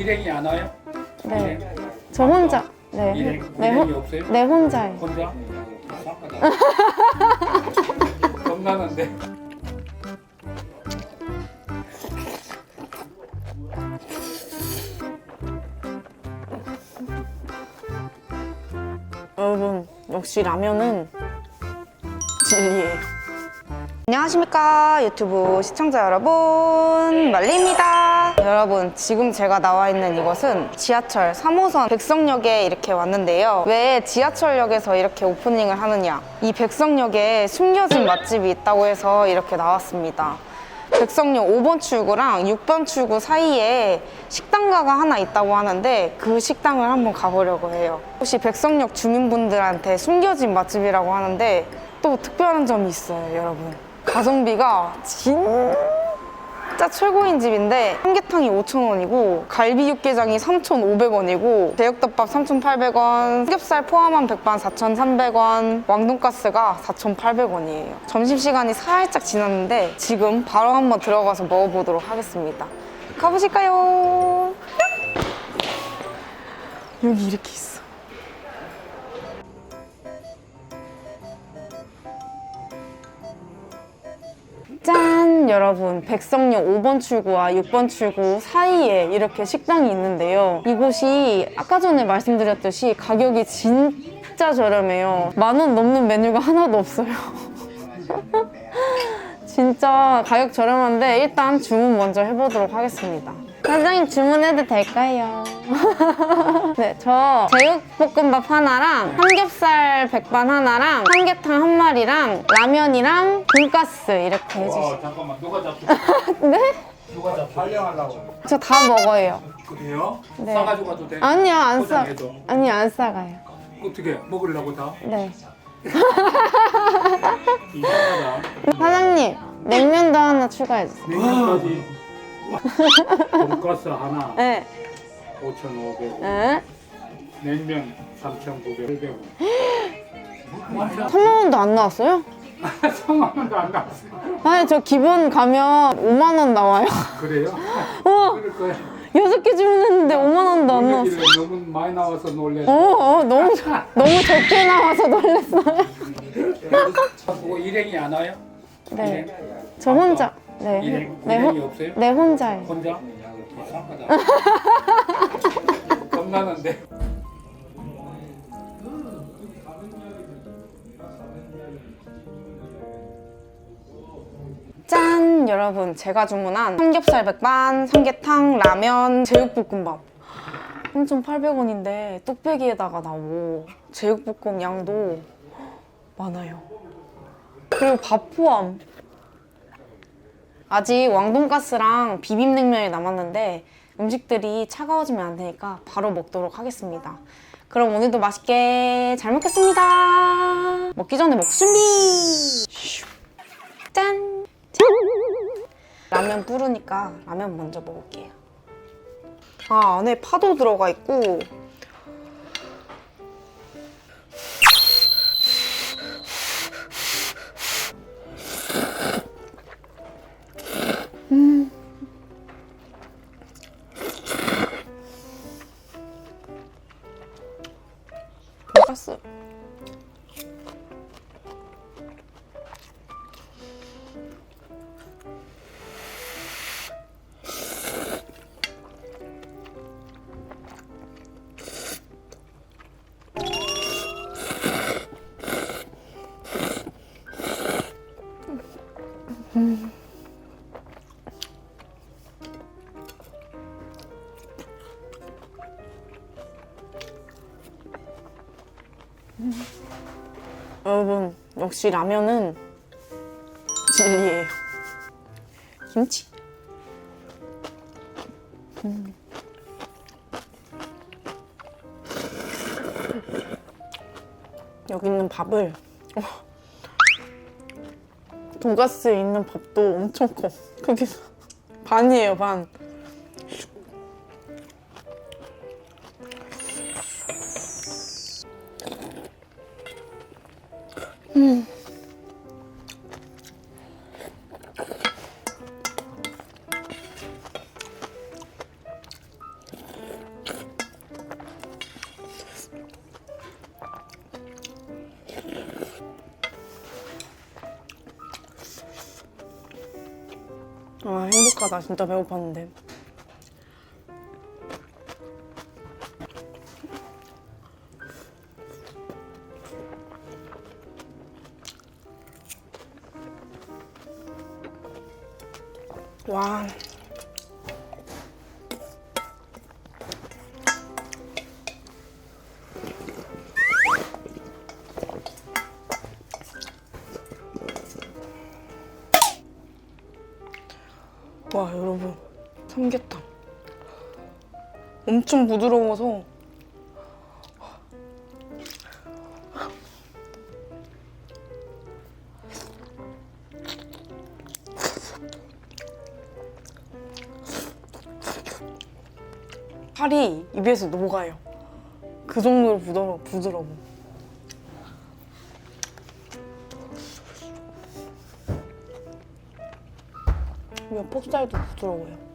일행이 안 와요? 네. 저 혼자. 네. 일행, 네, 일행이 혼, 없어요? 네, 혼자예요. 혼자? 겁나는데. 여러분, 역시 라면은 진리예요. 안녕하십니까 유튜브 시청자 여러분. 말리입니다. 여러분 지금 제가 나와 있는 이곳은 지하철 3호선 백성역에 이렇게 왔는데요. 왜 지하철역에서 이렇게 오프닝을 하느냐? 이 백성역에 숨겨진 맛집이 있다고 해서 이렇게 나왔습니다. 백성역 5번 출구랑 6번 출구 사이에 식당가가 하나 있다고 하는데 그 식당을 한번 가보려고 해요. 혹시 백성역 주민분들한테 숨겨진 맛집이라고 하는데 또 특별한 점이 있어요, 여러분. 가성비가 진짜 최고인 집인데 삼계탕이 5,000원이고 갈비 육개장이 3,500원이고 제육덮밥 3,800원 삼겹살 포함한 백반 4,300원 왕돈가스가 4,800원이에요. 점심시간이 살짝 지났는데 지금 바로 한번 들어가서 먹어보도록 하겠습니다. 가보실까요? 여기 이렇게 있어 짠! 여러분, 백성역 5번 출구와 6번 출구 사이에 이렇게 식당이 있는데요. 이곳이 아까 전에 말씀드렸듯이 가격이 진짜 저렴해요. 만 원 넘는 메뉴가 하나도 없어요. 진짜 가격 저렴한데 일단 주문 먼저 해보도록 하겠습니다. 사장님 주문해도 될까요? 네, 저 제육볶음밥 하나랑 삼겹살 백반 하나랑 삼계탕 한 마리랑 라면이랑 돈가스 이렇게 해주세요. 어, 잠깐만. 누가 잡수? 네? 누가 잡수? 촬영하려고. 저 다 먹어요. 그래요? 네. 싸가지고 가도 돼? 아니요, 안 싸. 포장해도. 아니, 안 싸가요. 어떻게 먹으려고 다? 네. 이상하다. 사장님, 냉면도 하나 추가해주세요. 냉면까지. 돈가스 하나 네. 5,500원. 네. 냉면 3,900원. 3만 원도 안 나왔어요? 3만 원도 안 나왔어요. 아니, 저 기본 가면 5만 원 나와요. 그래요? 어, 그럴 거야. 여섯 개 주문했는데 5만 원도 안 나왔어. 놀래길래 너무 많이 나와서 놀래. 어, 어, 너무, 너무 적게 나와서 놀랐어요. 뭐 일행이 안 와요? 네. 저 혼자. 네. 일행, 네, 일행이 혼- 없어요? 네, 혼자예요. 혼자? 겁나는데. 짠! 여러분, 제가 주문한 삼겹살 백반, 삼계탕, 라면, 제육볶음밥. 3,800원인데 뚝배기에다가 나오고 제육볶음 양도 많아요. 그리고 밥 포함. 아직 왕돈가스랑 비빔냉면이 남았는데 음식들이 차가워지면 안 되니까 바로 먹도록 하겠습니다. 그럼 오늘도 맛있게 잘 먹겠습니다. 먹기 전에 먹 준비! 짠! 짠! 라면 뿌르니까 라면 먼저 먹을게요. 아, 안에 파도 들어가 있고 역시 라면은 진리예요. 김치. 음. 여기 있는 밥을 어. 돈가스에 있는 밥도 엄청 커. 크기 반이에요 반. 나 진짜 배고팠는데. 와. 와, 엄청 부드러워서 살이 입에서 녹아요. 그 정도로 부드러, 부드러워. 면 폭살도 부드러워요.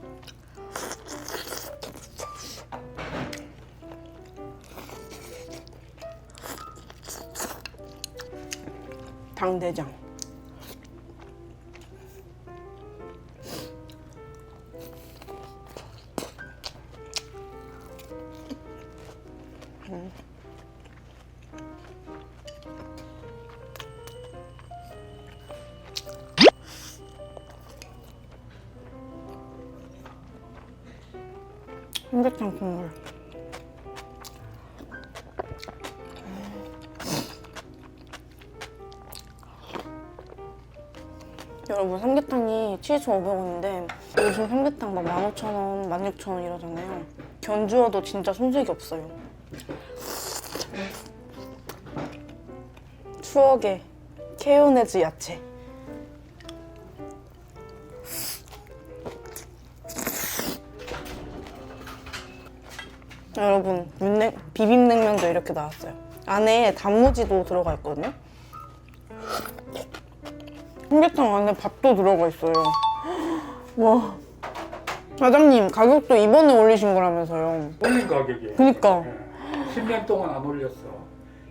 당대장. 삼계탕 국물. 여러분 삼계탕이 7,500원인데 요즘 삼계탕 막 15,000원, 16,000원 이러잖아요. 견주어도 진짜 손색이 없어요. 추억의 케요네즈 야채. 여러분 윤냉, 비빔냉면도 이렇게 나왔어요. 안에 단무지도 들어가 있거든요. 삼계탕 안에 밥도 들어가 있어요. 와. 사장님 가격도 이번에 올리신 거라면서요. 올린 가격이. 그니까 10년 동안 안 올렸어.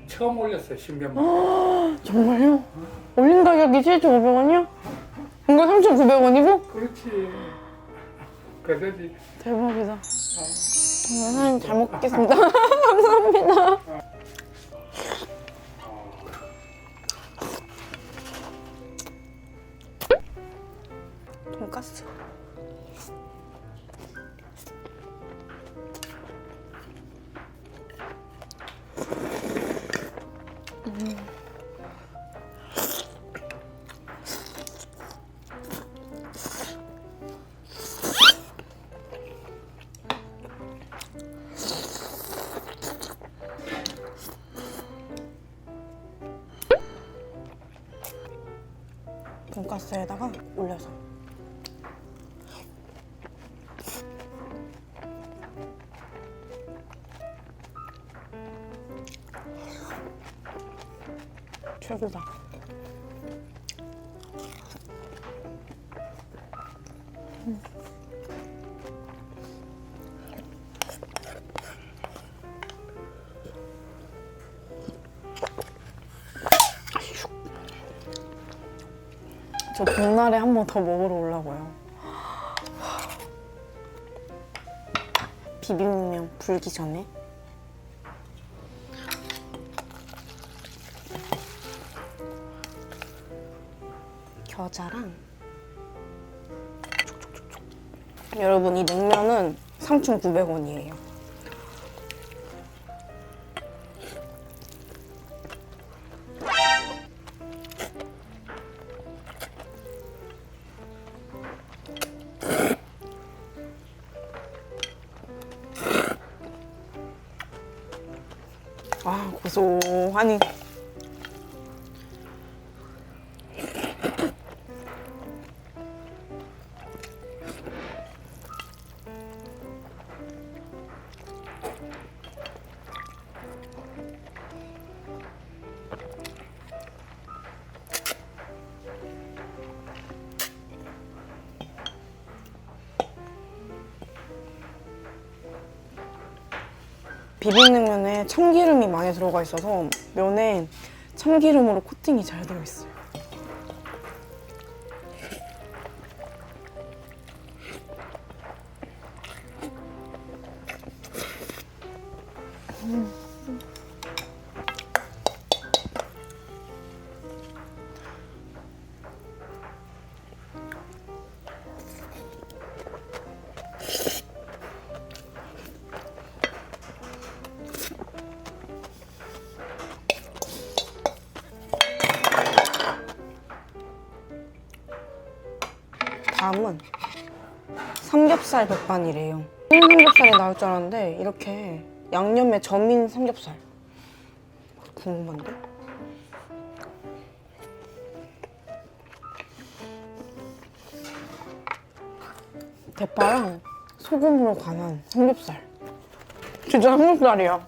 처음 올렸어 10년 만에. 정말요? 올린 가격이 7,500원이요? 이거 3,900원이고? 그렇지. 그러지. 대박이다. 사장님 잘 먹겠습니다. 감사합니다. 돈까스. 돈까스에다가 올려서. 음. 저 복날에 한 번 더 먹으러 오려고요. 비빔면 불기 전에. 겨자랑 여러분 이 냉면은 3,900원이에요. 아 고소하니 비빔냉면에 참기름이 많이 들어가 있어서 면에 참기름으로 코팅이 잘 되어 있어요. 삼겹살 백반이래요. 삼겹살이 나올 줄 알았는데 이렇게 양념에 점인 삼겹살. 궁금한데? 대파랑 소금으로 간한 삼겹살. 진짜 삼겹살이야.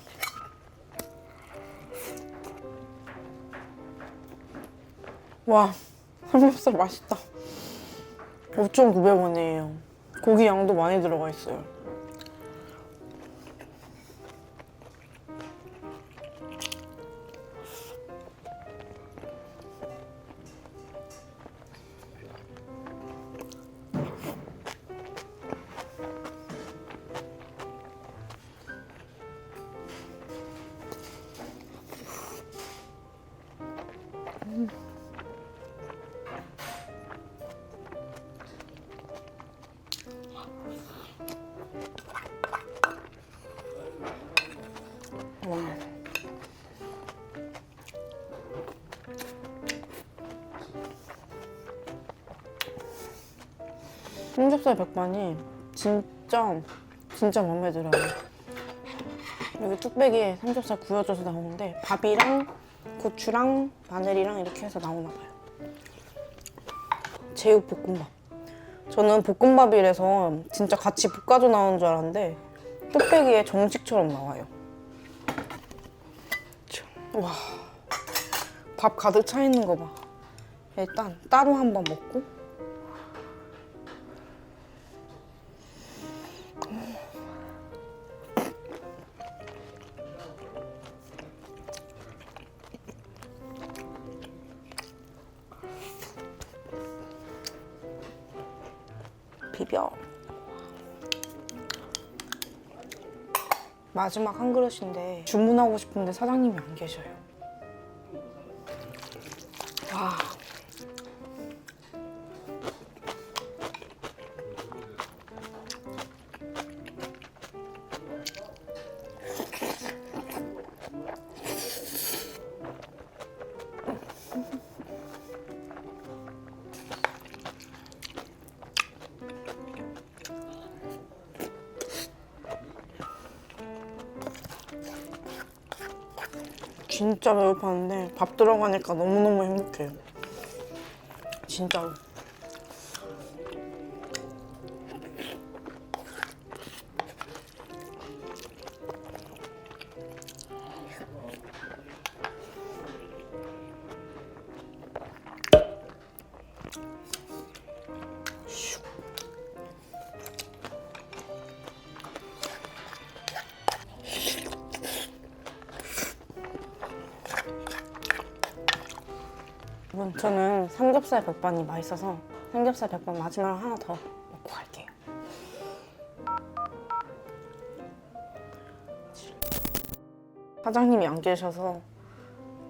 와, 삼겹살 맛있다. 5,900원이에요. 고기 양도 많이 들어가 있어요. 와. 삼겹살 백반이 진짜 진짜 마음에 들어요. 여기 뚝배기에 삼겹살 구워져서 나오는데 밥이랑 고추랑 마늘이랑 이렇게 해서 나오나 봐요. 제육 볶음밥. 저는 볶음밥이라서 진짜 같이 볶아져 나오는 줄 알았는데 뚝배기에 정식처럼 나와요. 와, 밥 가득 차 있는 거 봐. 일단 따로 한번 먹고. 마지막 한 그릇인데 주문하고 싶은데 사장님이 안 계셔요. 와. 진짜 배고팠는데 밥 들어가니까 너무너무 행복해요. 진짜로. 여러분, 저는 삼겹살 백반이 맛있어서 삼겹살 백반 마지막으로 하나 더 먹고 갈게요. 사장님이 안 계셔서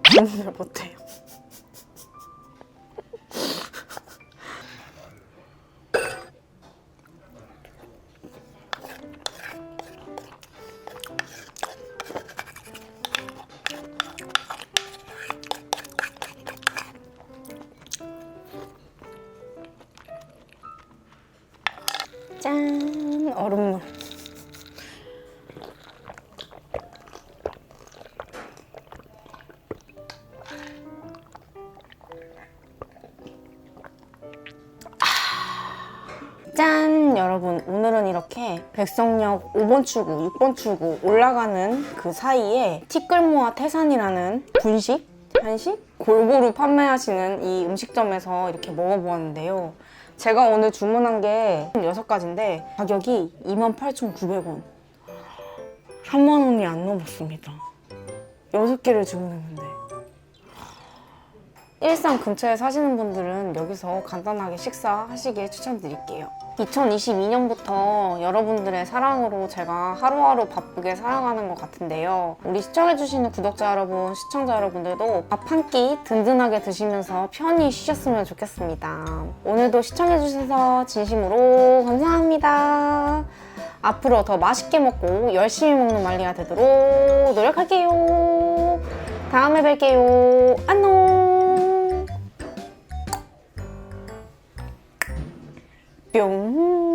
주문을 못해 백성역 5번 출구, 6번 출구 올라가는 그 사이에 티끌모아 태산이라는 분식, 한식 골고루 판매하시는 이 음식점에서 이렇게 먹어보았는데요. 제가 오늘 주문한 게 6가지인데 가격이 28,900원. 3만 원이 안 넘었습니다. 6개를 주문했는데. 일산 근처에 사시는 분들은 여기서 간단하게 식사하시길 추천드릴게요. 2022년부터 여러분들의 사랑으로 제가 하루하루 바쁘게 살아가는 것 같은데요. 우리 시청해주시는 구독자 여러분, 시청자 여러분들도 밥 한 끼 든든하게 드시면서 편히 쉬셨으면 좋겠습니다. 오늘도 시청해주셔서 진심으로 감사합니다. 앞으로 더 맛있게 먹고 열심히 먹는 말리가 되도록 노력할게요. 다음에 뵐게요. 안녕. 뿅.